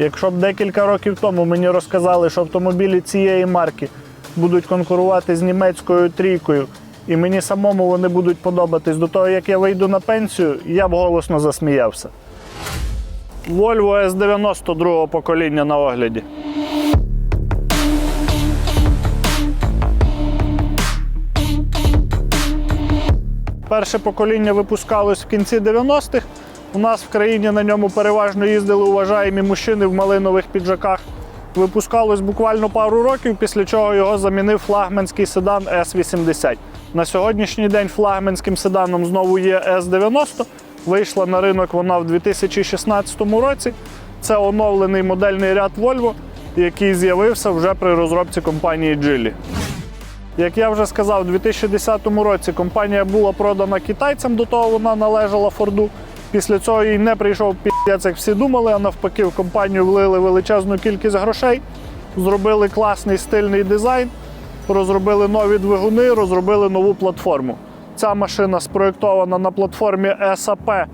Якщо б декілька років тому мені розказали, що автомобілі цієї марки будуть конкурувати з німецькою трійкою, і мені самому вони будуть подобатись до того, як я вийду на пенсію, я б голосно засміявся. Volvo S90 другого покоління на огляді. Перше покоління випускалось в кінці 90-х. У нас в країні на ньому переважно їздили уважаємі мужчини в малинових піджаках. Випускалось буквально пару років, після чого його замінив флагманський седан S80. На сьогоднішній день флагманським седаном знову є S90. Вийшла на ринок вона в 2016 році. Це оновлений модельний ряд Volvo, який з'явився вже при розробці компанії Geely. Як я вже сказав, у 2010 році компанія була продана китайцям, до того вона належала Форду. Після цього їй не прийшов піздець, як всі думали, а навпаки, в компанію влили величезну кількість грошей, зробили класний стильний дизайн, розробили нові двигуни, розробили нову платформу. Ця машина спроєктована на платформі SAP,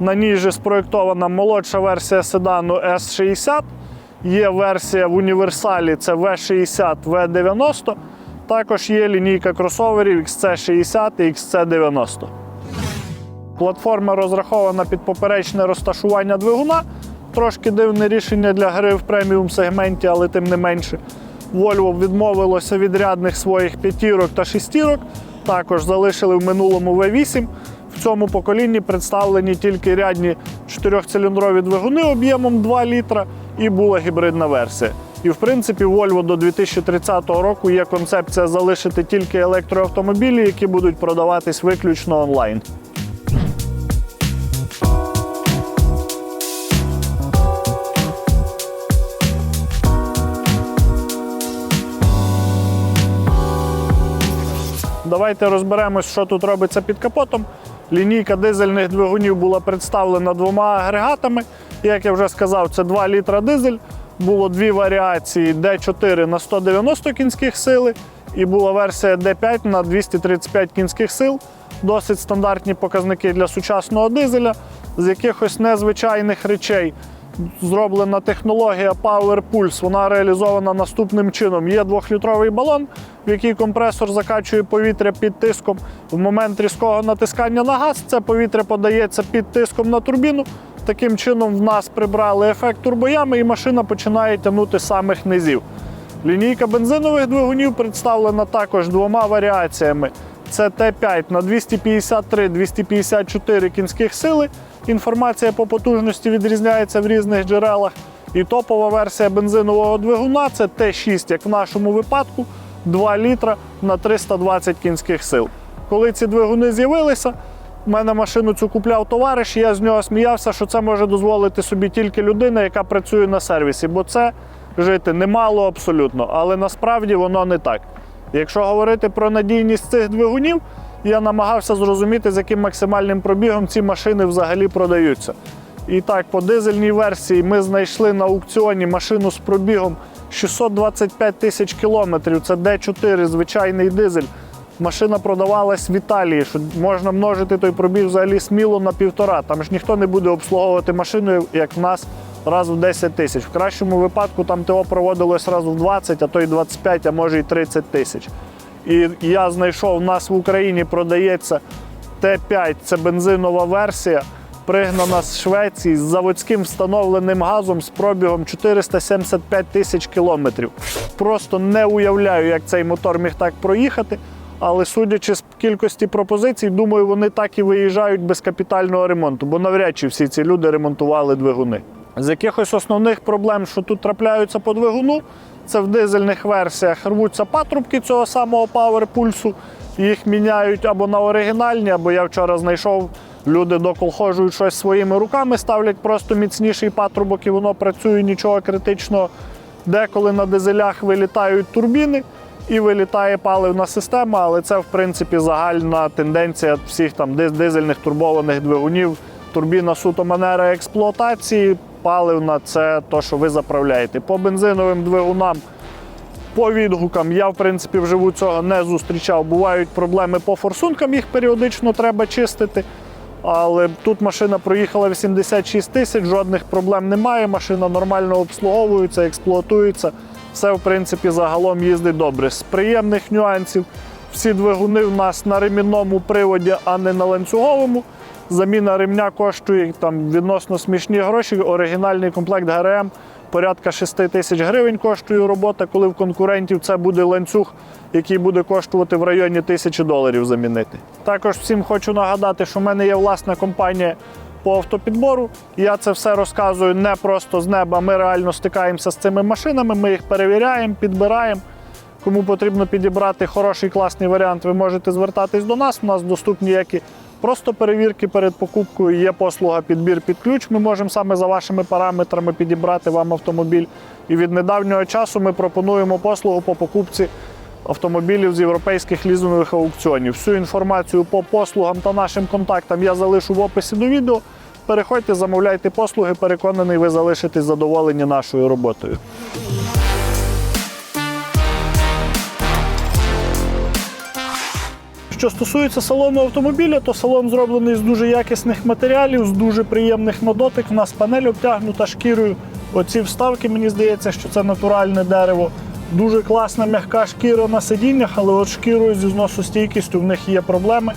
на ній же спроєктована молодша версія седану S60. Є версія в універсалі це V60, V90. Також є лінійка кросоверів XC60 і XC90. Платформа розрахована під поперечне розташування двигуна. Трошки дивне рішення для гри в преміум сегменті, але тим не менше. Volvo відмовилося від рядних своїх п'ятірок та шістірок. Також залишили в минулому V8. В цьому поколінні представлені тільки рядні чотирьохциліндрові двигуни об'ємом 2 літра і була гібридна версія. І в принципі, Volvo до 2030 року є концепція залишити тільки електроавтомобілі, які будуть продаватись виключно онлайн. Давайте розберемось, що тут робиться під капотом. Лінійка дизельних двигунів була представлена двома агрегатами. Як я вже сказав, це 2 літра дизель. Було дві варіації D4 на 190 кінських сили і була версія D5 на 235 кінських сил. Досить стандартні показники для сучасного дизеля. З якихось незвичайних речей зроблена технологія Power Pulse. Вона реалізована наступним чином: є двохлітровий балон, в який компресор закачує повітря під тиском. В момент різкого натискання на газ це повітря подається під тиском на турбіну. Таким чином, в нас прибрали ефект турбоями, і машина починає тягнути самих низів. Лінійка бензинових двигунів представлена також двома варіаціями. Це Т5 на 253-254 кінських сили. Інформація по потужності відрізняється в різних джерелах. І топова версія бензинового двигуна це Т6, як в нашому випадку, 2 літра на 320 кінських сил. Коли ці двигуни з'явилися, в мене машину цю купляв товариш, і я з нього сміявся, що це може дозволити собі тільки людина, яка працює на сервісі, бо це жити немало абсолютно, але насправді воно не так. Якщо говорити про надійність цих двигунів, я намагався зрозуміти, з яким максимальним пробігом ці машини взагалі продаються. І так, по дизельній версії ми знайшли на аукціоні машину з пробігом 625 тисяч кілометрів. Це D4, звичайний дизель. Машина продавалась в Італії, що можна множити той пробіг взагалі сміло на півтора. Там ж ніхто не буде обслуговувати машину, як в нас, раз в 10 тисяч. В кращому випадку там ТО проводилось раз в 20, а то й 25, а може й 30 тисяч. І я знайшов, у нас в Україні продається Т5, це бензинова версія, пригнана з Швеції з заводським встановленим газом з пробігом 475 тисяч кілометрів. Просто не уявляю, як цей мотор міг так проїхати. Але судячи з кількості пропозицій, думаю, вони так і виїжджають без капітального ремонту, бо навряд чи всі ці люди ремонтували двигуни. З якихось основних проблем, що тут трапляються по двигуну, це в дизельних версіях рвуться патрубки цього самого Power пульсу. Їх міняють або на оригінальні, або я вчора знайшов, люди доколхожують щось своїми руками, ставлять просто міцніший патрубок і воно працює, нічого критичного. Деколи на дизелях вилітають турбіни і вилітає паливна система, але це в принципі загальна тенденція всіх там дизельних турбованих двигунів. Турбіна суто манера експлуатації, паливна це то, що ви заправляєте. По бензиновим двигунам, по відгукам я в принципі вживу цього не зустрічав. Бувають проблеми по форсункам, їх періодично треба чистити. Але тут машина проїхала 86 тисяч, жодних проблем немає. Машина нормально обслуговується, експлуатується. Все, в принципі, загалом їздить добре. З приємних нюансів всі двигуни в нас на ремінному приводі, а не на ланцюговому. Заміна ремня коштує там відносно смішні гроші. Оригінальний комплект ГРМ порядка 6 тисяч гривень коштує робота, коли в конкурентів це буде ланцюг, який буде коштувати в районі тисячі доларів замінити. Також всім хочу нагадати, що в мене є власна компанія по автопідбору. Я це все розказую не просто з неба. Ми реально стикаємося з цими машинами, ми їх перевіряємо, підбираємо. Кому потрібно підібрати хороший класний варіант, ви можете звертатись до нас. У нас доступні як і просто перевірки перед покупкою. Є послуга підбір під ключ. Ми можемо саме за вашими параметрами підібрати вам автомобіль. І від недавнього часу ми пропонуємо послугу по покупці автомобілів з європейських лізингових аукціонів. Всю інформацію по послугам та нашим контактам я залишу в описі до відео. Переходьте, замовляйте послуги. Переконаний, ви залишитесь задоволені нашою роботою. Що стосується салону автомобіля, то салон зроблений з дуже якісних матеріалів, з дуже приємних на дотик. У нас панель обтягнута шкірою. Оці вставки, мені здається, що це натуральне дерево. Дуже класна м'яка шкіра на сидіннях, але от шкірою зі зносостійкістю в них є проблеми.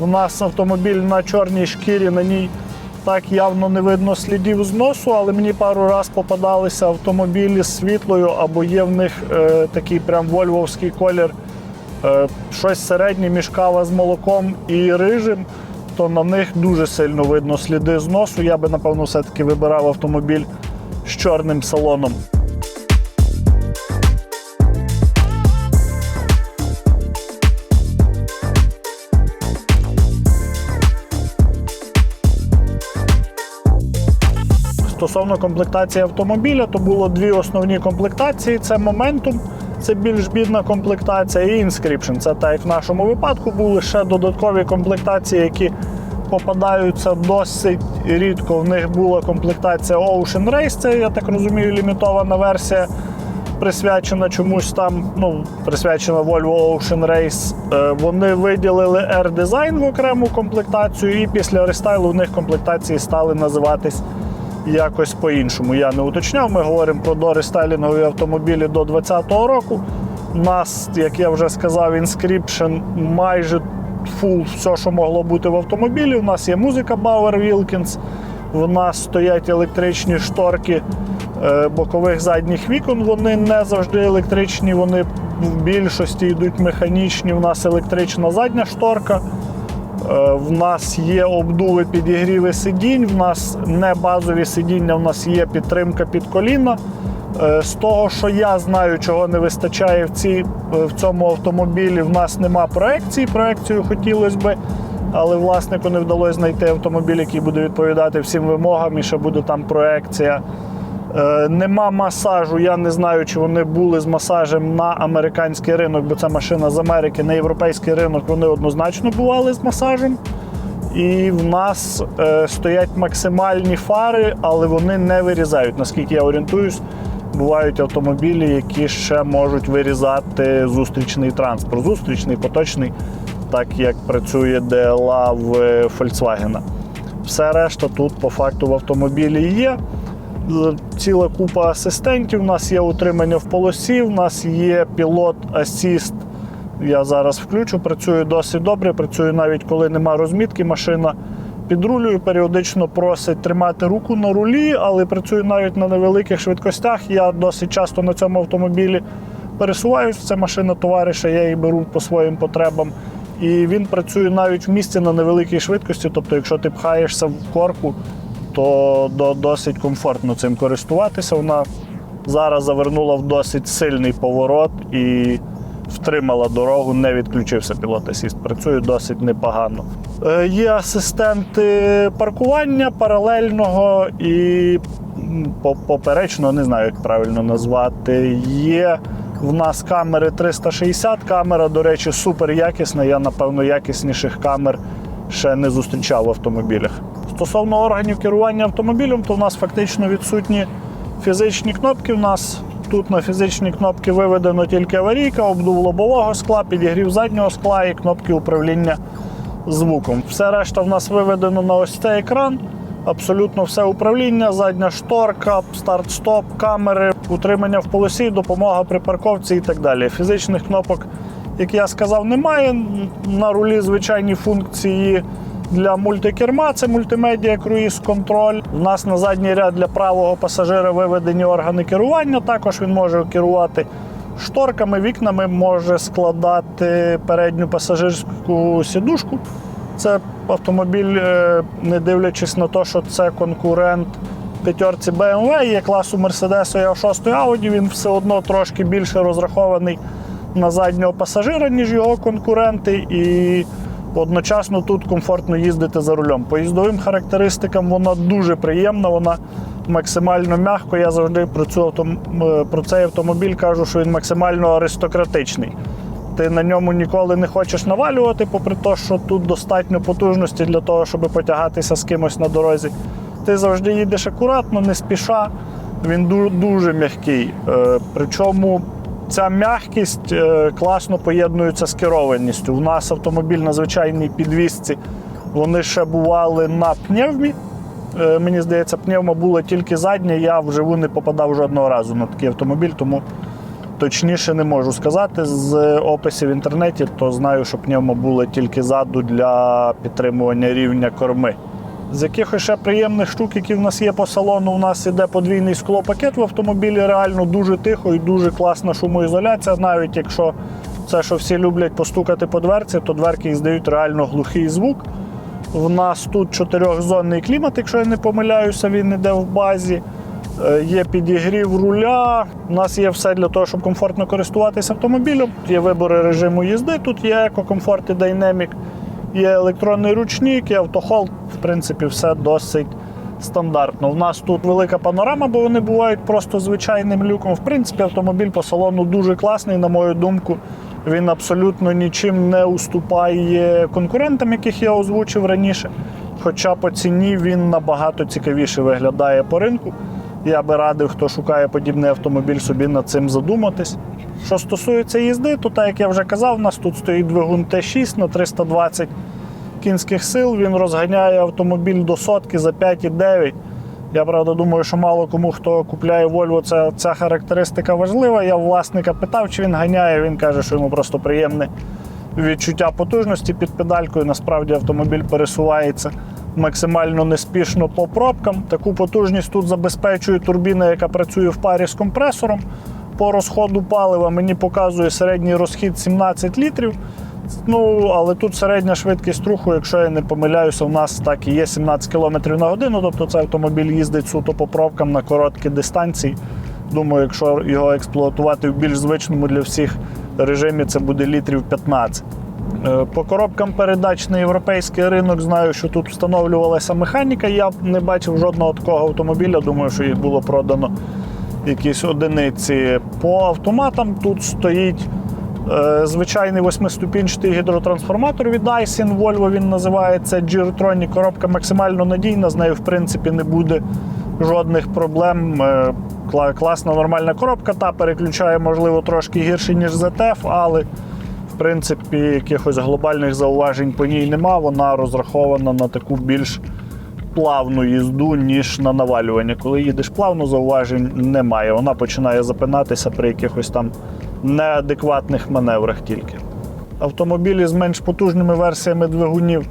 У нас автомобіль на чорній шкірі, на ній так явно не видно слідів зносу, але мені пару раз попадалися автомобілі з світлою, або є в них е, такий прям вольвовський колір щось середнє між кава з молоком і рижим, то на них дуже сильно видно сліди зносу. Я би, напевно, все-таки вибирав автомобіль з чорним салоном. Стосовно комплектації автомобіля, то було дві основні комплектації: це Momentum, це більш бідна комплектація, і Inscription. Це так як в нашому випадку були ще додаткові комплектації, які попадаються досить рідко. В них була комплектація Ocean Race, це, я так розумію, лімітована версія. Присвячена чомусь там, ну, присвячена Volvo Ocean Race. Е, Вони виділили R-Design в окрему комплектацію, і після рестайлу в них комплектації стали називатись якось по-іншому. Я не уточняв. Ми говоримо про дорестайлінгові автомобілі до 2020 року. У нас, як я вже сказав, Inscription майже фул все, що могло бути в автомобілі. У нас є музика Bauer Wilkins, в нас стоять електричні шторки е, бокових задніх вікон. Вони не завжди електричні, вони в більшості йдуть механічні. У нас електрична задня шторка. Е, В нас є обдуви підігріви сидінь, в нас не базові сидіння, в нас є підтримка під коліна. Е, З того, що я знаю, чого не вистачає в, цій, е, в цьому автомобілі, в нас нема проекції. Проекцію хотілося би, але власнику не вдалося знайти автомобіль, який буде відповідати всім вимогам, і ще буде там проекція. Е, Нема масажу. Я не знаю, чи вони були з масажем на американський ринок, бо це машина з Америки, на європейський ринок вони однозначно бували з масажем. І в нас е, стоять максимальні фари, але вони не вирізають. Наскільки я орієнтуюсь, бувають автомобілі, які ще можуть вирізати зустрічний транспорт. Зустрічний, поточний, так як працює DLA в е, Volkswagen. Все решта тут по факту в автомобілі є ціла купа асистентів. У нас є утримання в полосі, у нас є пілот асіст. Я зараз включу, працюю досить добре. Працюю навіть коли нема розмітки, машина підрулюю, періодично просить тримати руку на рулі, але працюю навіть на невеликих швидкостях. Я досить часто на цьому автомобілі пересуваюсь. Це машина товариша, я її беру по своїм потребам. І він працює навіть в місті на невеликій швидкості. Тобто, якщо ти пхаєшся в корку, то до, досить комфортно цим користуватися. Вона зараз завернула в досить сильний поворот і втримала дорогу, не відключився пілот асіст. Працює досить непогано. Е, Є асистенти паркування паралельного і м, по- поперечного, не знаю, як правильно назвати. Є в нас камери 360. Камера, до речі, супер якісна. Я, напевно, якісніших камер ще не зустрічав в автомобілях. Стосовно органів керування автомобілем, то в нас фактично відсутні фізичні кнопки. У нас тут на фізичні кнопки виведено тільки аварійка, обдув лобового скла, підігрів заднього скла і кнопки управління звуком. Все решта в нас виведено на ось цей екран. Абсолютно все управління, задня шторка, старт-стоп, камери, утримання в полосі, допомога при парковці і так далі. Фізичних кнопок, як я сказав, немає. На рулі звичайні функції для мультикерма, це мультимедіа круїз контроль. У нас на задній ряд для правого пасажира виведені органи керування. Також він може керувати шторками, вікнами, може складати передню пасажирську сідушку. Це автомобіль, е, не дивлячись на те, що це конкурент п'ятерці BMW, є класу Mercedes і А6 Audi, він все одно трошки більше розрахований на заднього пасажира, ніж його конкуренти. І одночасно тут комфортно їздити за рулем. По їздовим характеристикам вона дуже приємна, вона максимально м'яко. Я завжди про, цю е, про цей автомобіль кажу, що він максимально аристократичний. Ти на ньому ніколи не хочеш навалювати, попри те, що тут достатньо потужності для того, щоб потягатися з кимось на дорозі. Ти завжди їдеш акуратно, не спіша. Він ду- дуже м'який. Е, Причому ця м'якість е, класно поєднується з керованістю. У нас автомобіль на звичайній підвісці. Вони ще бували на пневмі. Е, Мені здається, пневма була тільки задня. Я вживу не попадав жодного разу на такий автомобіль, тому точніше не можу сказати. З описів в інтернеті, то знаю, що пневма була тільки ззаду для підтримування рівня корми. З якихось ще приємних штук, які в нас є по салону, у нас іде подвійний склопакет в автомобілі. Реально дуже тихо і дуже класна шумоізоляція. Навіть якщо це, що всі люблять постукати по дверці, то дверки здають реально глухий звук. В нас тут чотирьохзонний клімат, якщо я не помиляюся, він іде в базі. Е, Є підігрів руля. У нас є все для того, щоб комфортно користуватися автомобілем. Є вибори режиму їзди. Тут є екокомфорт і дайнемік, є електронний ручник, є автохолд. В принципі, все досить стандартно. У нас тут велика панорама, бо вони бувають просто звичайним люком. В принципі, автомобіль по салону дуже класний, на мою думку. Він абсолютно нічим не уступає конкурентам, яких я озвучив раніше. Хоча по ціні він набагато цікавіше виглядає по ринку. Я би радив, хто шукає подібний автомобіль, собі над цим задуматись. Що стосується їзди, то так як я вже казав, у нас тут стоїть двигун Т6 на 320 кінських сил. Він розганяє автомобіль до сотки за 5,9. Я правда думаю, що мало кому хто купляє Volvo, ця, ця характеристика важлива. Я власника питав, чи він ганяє. Він каже, що йому просто приємне відчуття потужності під педалькою. Насправді автомобіль пересувається максимально неспішно по пробкам. Таку потужність тут забезпечує турбіна, яка працює в парі з компресором. По розходу палива мені показує середній розхід 17 літрів. Ну, але тут середня швидкість руху, якщо я не помиляюся, у нас так і є 17 км на годину. Тобто цей автомобіль їздить суто по пробкам на короткі дистанції. Думаю, якщо його експлуатувати в більш звичному для всіх режимі, це буде літрів 15. Е, По коробкам передач на європейський ринок знаю, що тут встановлювалася механіка. Я не бачив жодного такого автомобіля. Думаю, що їх було продано якісь одиниці. По автоматам тут стоїть е, звичайний восьмиступінчатий гідротрансформатор від Dyson. Volvo він називається G-Tronic. Коробка максимально надійна, з нею в принципі не буде жодних проблем. Е, Класна нормальна коробка, та переключає, можливо, трошки гірше, ніж ZF, але в принципі якихось глобальних зауважень по ній нема. Вона розрахована на таку більш плавну їзду, ніж на навалювання. Коли їдеш плавно, зауважень немає. Вона починає запинатися при якихось там неадекватних маневрах тільки. Автомобілі з менш потужними версіями двигунів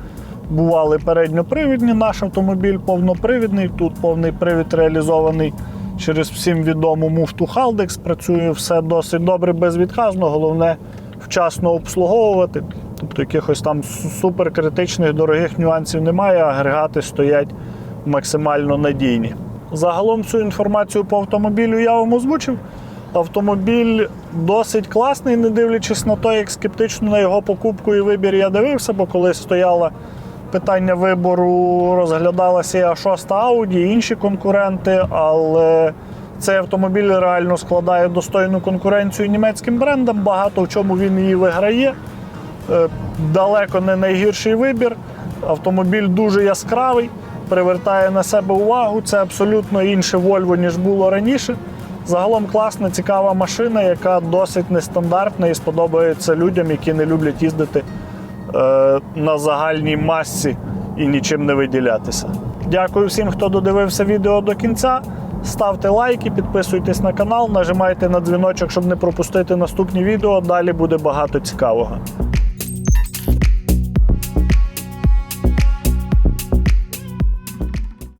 бували передньопривідні. Наш автомобіль повнопривідний. Тут повний привід реалізований через всім відому муфту Haldex. Працює все досить добре, безвідказно. Головне вчасно обслуговувати. Тобто якихось там суперкритичних дорогих нюансів немає, агрегати стоять максимально надійні. Загалом цю інформацію по автомобілю я вам озвучив. Автомобіль досить класний, не дивлячись на те, як скептично на його покупку і вибір я дивився, бо коли стояло питання вибору, розглядалася і А6 Audi, і інші конкуренти, але цей автомобіль реально складає достойну конкуренцію німецьким брендам. Багато в чому він її виграє. Е, Далеко не найгірший вибір. Автомобіль дуже яскравий, привертає на себе увагу. Це абсолютно інше Volvo, ніж було раніше. Загалом класна, цікава машина, яка досить нестандартна і сподобається людям, які не люблять їздити е, на загальній масці і нічим не виділятися. Дякую всім, хто додивився відео до кінця. Ставте лайки, підписуйтесь на канал, нажимайте на дзвіночок, щоб не пропустити наступні відео. Далі буде багато цікавого.